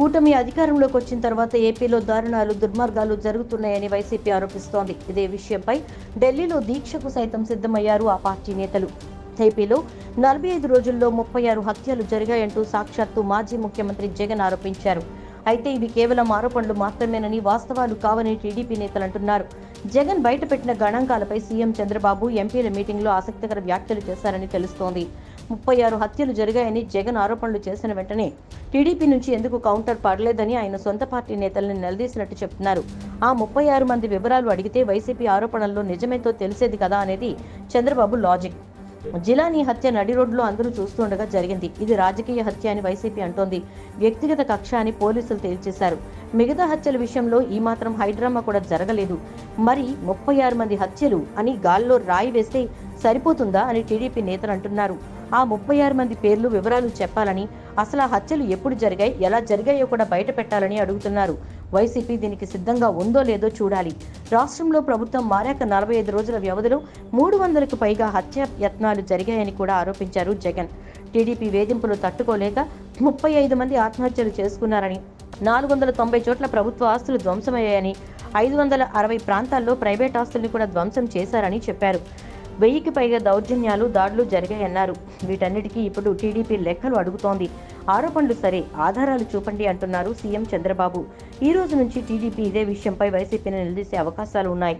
కూటమి అధికారంలోకి వచ్చిన తర్వాత ఏపీలో దారుణాలు దుర్మార్గాలు జరుగుతున్నాయని వైసీపీ ఆరోపిస్తోంది. ఇదే విషయంపై ఢిల్లీలో దీక్షకు సైతం సిద్ధమయ్యారు ఆ పార్టీ నేతలు. ఏపీలో నలభై ఐదు రోజుల్లో ముప్పై ఆరు హత్యలు జరిగాయంటూ సాక్షాత్తు మాజీ ముఖ్యమంత్రి జగన్ ఆరోపించారు. అయితే ఇవి కేవలం ఆరోపణలు మాత్రమేనని వాస్తవాలు కావని టీడీపీ నేతలు అంటున్నారు. జగన్ బయటపెట్టిన గణాంకాలపై సీఎం చంద్రబాబు ఎంపీల మీటింగ్లో ఆసక్తికర వ్యాఖ్యలు చేశారని తెలుస్తోంది. ముప్పై ఆరు హత్యలు జరిగాయని జగన్ ఆరోపణలు చేసిన వెంటనే టీడీపీ నుంచి ఎందుకు కౌంటర్ పడలేదని ఆయన సొంత పార్టీ నేతల్ని నిలదీసినట్టు చెప్తున్నారు. ఆ ముప్పై ఆరు మంది వివరాలు అడిగితే వైసీపీ ఆరోపణల్లో నిజమేతో తెలిసేది కదా అనేది చంద్రబాబు లాజిక్ జిలానీ హత్య నడి రోడ్లో అందరూ చూస్తుండగా జరిగింది. ఇది రాజకీయ హత్య అని వైసీపీ అంటోంది. వ్యక్తిగత కక్ష అని పోలీసులు తేల్చేశారు. మిగతా హత్యల విషయంలో ఈ మాత్రం హైడ్రామా కూడా జరగలేదు. మరి ముప్పై ఆరు మంది హత్యలు అని గాల్లో రాయి వేస్తే సరిపోతుందా అని టీడీపీ నేతలు అంటున్నారు. ఆ ముప్పై ఆరు మంది పేర్లు వివరాలు చెప్పాలని అసలు ఆ హత్యలు ఎప్పుడు జరిగాయి ఎలా జరిగాయో కూడా బయట పెట్టాలని అడుగుతున్నారు. వైసీపీ దీనికి సిద్ధంగా ఉందో లేదో చూడాలి. రాష్ట్రంలో ప్రభుత్వం మారాక నలభై ఐదు రోజుల వ్యవధిలో మూడు వందలకు పైగా హత్య యత్నాలు జరిగాయని కూడా ఆరోపించారు జగన్. టీడీపీ వేధింపులు తట్టుకోలేక ముప్పై ఐదు మంది ఆత్మహత్యలు చేసుకున్నారని నాలుగు వందల తొంభై చోట్ల ప్రభుత్వ ఆస్తులు ధ్వంసమయ్యాయని ఐదు వందల అరవై ప్రాంతాల్లో ప్రైవేట్ ఆస్తుల్ని కూడా ధ్వంసం చేశారని చెప్పారు. వెయ్యికి పైగా దౌర్జన్యాలు దాడులు జరిగాయన్నారు. వీటన్నిటికీ ఇప్పుడు టీడీపీ లెక్కలు అడుగుతోంది. ఆరోపణలు సరే ఆధారాలు చూపండి అంటున్నారు సీఎం చంద్రబాబు. ఈ రోజు నుంచి టీడీపీ ఇదే విషయంపై వైసీపీని నిలదీసే అవకాశాలు ఉన్నాయి